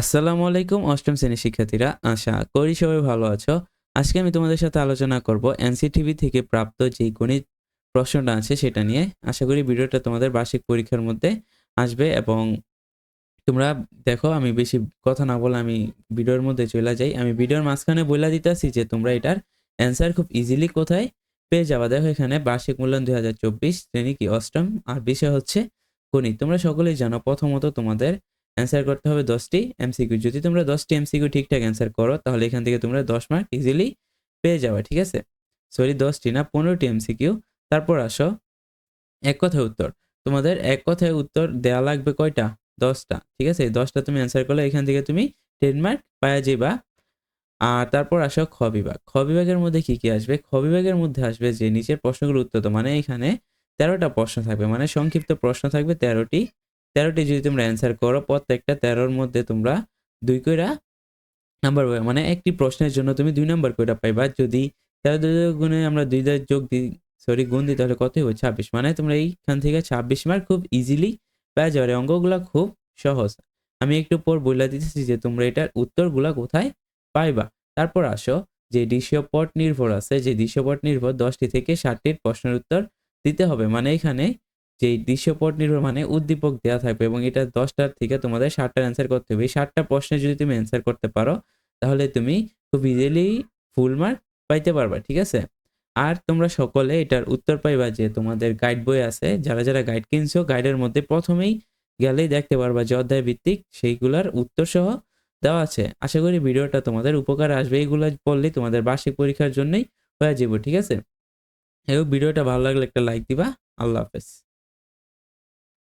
আসসালামু আলাইকুম, অষ্টম শ্রেণির শিক্ষার্থীরা। আশা করি সবাই ভালো আছো। আজকে আমি তোমাদের সাথে আলোচনা করব এনসিটিভি থেকে প্রাপ্ত যে গণিত প্রশ্নটা আছে সেটা নিয়ে। আশা করি ভিডিওটা তোমাদের বার্ষিক পরীক্ষার মধ্যে আসবে এবং তোমরা দেখো, আমি বেশি কথা না বলে আমি ভিডিওর মধ্যে চলে যাই। আমি ভিডিওর মাঝখানে বলে দিতেছি যে তোমরা এটার অ্যান্সার খুব ইজিলি কোথায় পেয়ে যাবা। দেখো এখানে বার্ষিক মূল্যায়ন দুই হাজার চব্বিশ, শ্রেণি কি অষ্টম? আর বিষয় হচ্ছে গণিত। তোমরা সকলেই জানো, প্রথমত তোমাদের অ্যান্সার করতে হবে দশটি এমসিকিউ যদি তোমরা দশটি এমসিকিউ ঠিকঠাক অ্যান্সার করো, তাহলে এখান থেকে তোমরা দশ মার্ক ইজিলি পেয়ে যাবে, ঠিক আছে? সরি দশটি না, পনেরোটি এমসিকিউ তারপর আসো, এক কথায় উত্তর। তোমাদের এক কথায় উত্তর দেওয়া লাগবে কয়টা? দশটা, ঠিক আছে? দশটা তুমি অ্যান্সার করলে এখান থেকে তুমি টেন মার্ক পাওয়া যাবা আর তারপর আসো খ বিভাগ। খ বিভাগের মধ্যে কি কি আসবে? খ বিভাগের মধ্যে আসবে যে নিচের প্রশ্নগুলো উত্তর, তো মানে এখানে তেরোটা প্রশ্ন থাকবে মানে সংক্ষিপ্ত প্রশ্ন থাকবে তেরোটি তেরোটি যদি তোমরা অ্যান্সার করো, প্রত্যেকটা তেরোর মধ্যে তোমরা দুই কইরা নাম্বার পাবে মানে একটি প্রশ্নের জন্য তুমি দুই নাম্বার কইরা পাইবা। যদি তেরো দুই গুণে আমরা দুই যোগ দিই সরি গুণ দিই, তাহলে কতই হবে ছাব্বিশ। মানে তোমরা এইখান থেকে ছাব্বিশ মার্ক খুব ইজিলি পেয়ে যাবে। অঙ্কগুলো খুব সহজ। আমি একটু পর বলে দিতেছি যে তোমরা এটার উত্তরগুলা কোথায় পাইবা। তারপর আসো, যে দৃশ্যপট নির্ভর আছে, যে দৃশ্যপট নির্ভর দশটি থেকে ষাটটির প্রশ্নের উত্তর দিতে হবে। মানে এখানে যে দৃশ্যপট নির্ভর মানে উদ্দীপক দেওয়া থাকবে এবং এটা দশটার থেকে তোমাদের ষাটটার অ্যান্সার করতে হবে। এই ষাটটা প্রশ্নে যদি তুমি অ্যান্সার করতে পারো, তাহলে তুমি খুব ইজিলি ফুল মার্ক পাইতে পারবা, ঠিক আছে? আর তোমরা সকলে এটার উত্তর পাইবা যে তোমাদের গাইড বই আছে, যারা যারা গাইড কিনছো গাইডের মধ্যে প্রথমেই গেলেই দেখতে পারবা যে অধ্যায় ভিত্তিক সেইগুলার উত্তর সহ দেওয়া আছে। আশা করি ভিডিওটা তোমাদের উপকার আসবে। এইগুলো পড়লেই তোমাদের বার্ষিক পরীক্ষার জন্যই হয়ে যাব ঠিক আছে? এবং ভিডিওটা ভালো লাগলে একটা লাইক দিবা। আল্লাহ হাফেজ।